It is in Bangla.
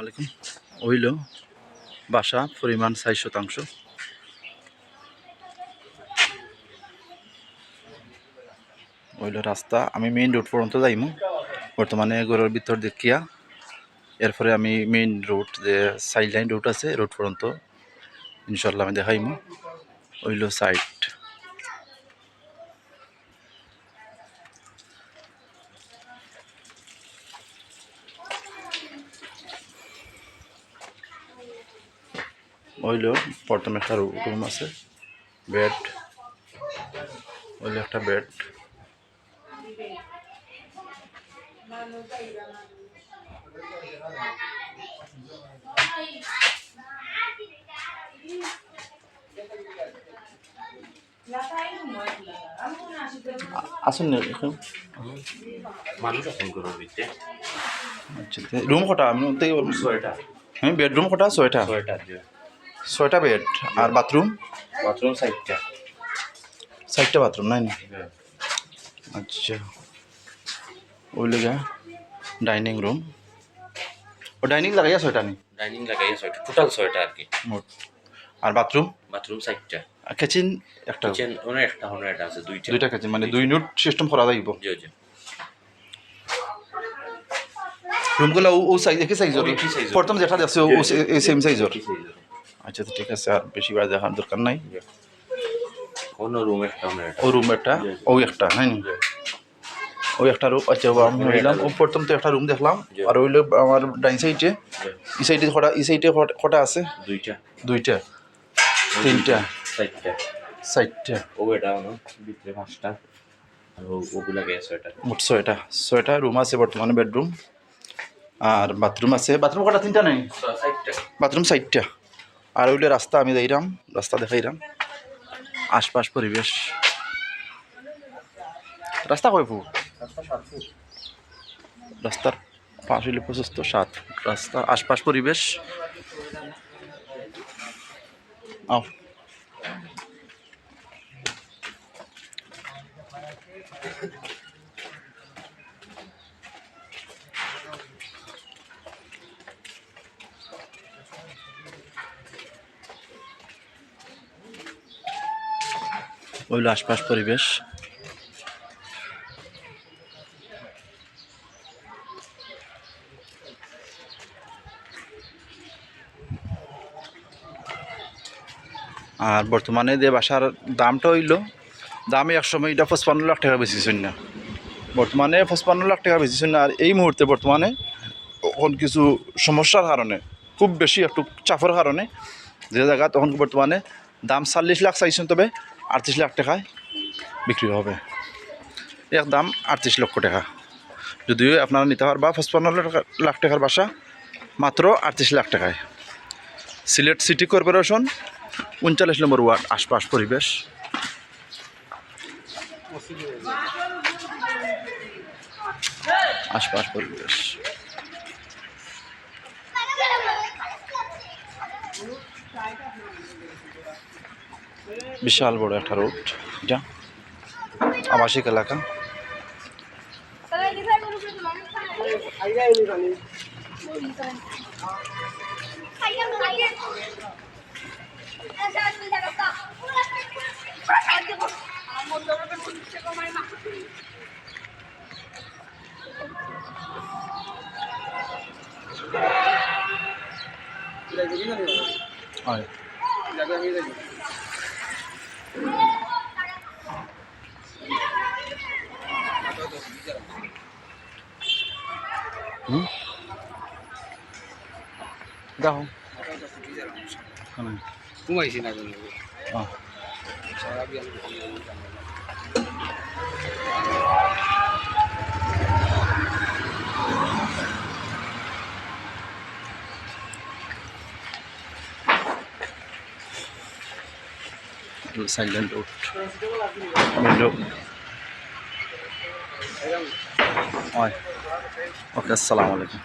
আলাইকুম হইল বাসা পরিমাণ ষাট শতাংশ। হইল রাস্তা, আমি মেইন রোড পর্যন্ত যাইমু। বর্তমানে ঘরের ভিতর দেখিয়া, এরপরে আমি মেইন রোড যে সাইড লাইন রোড আছে রোড পর্যন্ত ইনশাল্লাহ আমি দেখাইমু। হইল সাইড হইল প্রথমে একটা রুম আছে। বেড। হইল একটা বেড। আসুন না এখন আচ্ছা রুম কটা? আমি আমি বেডরুম কটা? ছয়টা। ছয়টা ছয়টা বেড আর বাথরুম? বাথরুম সাইডটা চারটা বাথরুম নাই না? আচ্ছা। ওই লেগা ডাইনিং রুম। ও ডাইনিং লাগাইয়া ছয়টা নেই ডাইনিং লাগাইয়া ছয়টা টোটাল ছয়টা আর কি। মোট। আর বাথরুম? বাথরুম সাইডটা আর কিচেন একটা? কিচেন ওনে একটা হনে এটা আছে দুইটা। দুইটা কিচেন মানে দুই ইউনিট সিস্টেম করা যাইব। জি জি। রুমগুলো ও সাইজ একই size-এর। প্রথম যেটা আছে ও সেম সাইজর? আচ্ছা তো ঠিক আছে আর বেশি বার দেখার দরকার নাই। কোন রুম একটা ও রুম একটা? ও একটা নি ওই একটা রুম আচ্ছা ও আমি ও প্রথম তো একটা রুম দেখলাম। আর ওইলো আমার ডাইন সাইডে। এই সাইডে কটা এই সাইডে কটা আছে? দুইটা। দুইটা। তিনটা। সাইডটা চারটা। ও এটা ভিতরে পাঁচটা। মোট ছয়টা। ছয়টা রুম আছে বর্তমানে বেডরুম আর বাথরুম আছে। বাথরুম কটা? তিনটা নাই? বাথরুম সাইডটা আর ওইলে রাস্তা আমি যাইরাম রাস্তা দেখাইলাম। আশপাশ পরিবেশ। রাস্তা কয় ফুট? রাস্তার পাঁচ হইলে পঁচিশ সাত রাস্তার আশপাশ পরিবেশ। আও। ওইলো আশপাশ পরিবেশ। আর বর্তমানে যে বাসার দামটা হইল, দামে এক সময় এটা পঁচপান্ন লাখ টাকা বেশিছেন না। বর্তমানে পঁচপান্ন লাখ টাকা বেশিছেন না, আর এই মুহূর্তে বর্তমানে এখন কিছু সমস্যার কারণে, খুব বেশি একটু চাপের কারণে, যে জায়গা তখন বর্তমানে দাম চল্লিশ লাখ চাইছেন তবে আটত্রিশ লাখ টাকায় বিক্রি হবে। এক দাম আটত্রিশ লক্ষ টাকা। যদিও আপনারা নিতে পারবা পঁচপান্ন লাখ টাকার বাসা, মাত্র আটত্রিশ লাখ টাকায়। সিলেট সিটি কর্পোরেশন, উনচল্লিশ নম্বর ওয়ার্ড, আশপাশ পরিবেশ। আশপাশ পরিবেশ। বিশাল বড় একটা রোড এটা আবাসিক এলাকা। হয় দেখো ঘুমাইছি না কোনো সাইলেন্ট রোড মেন হয় ওকে আসসালামু আলাইকুম।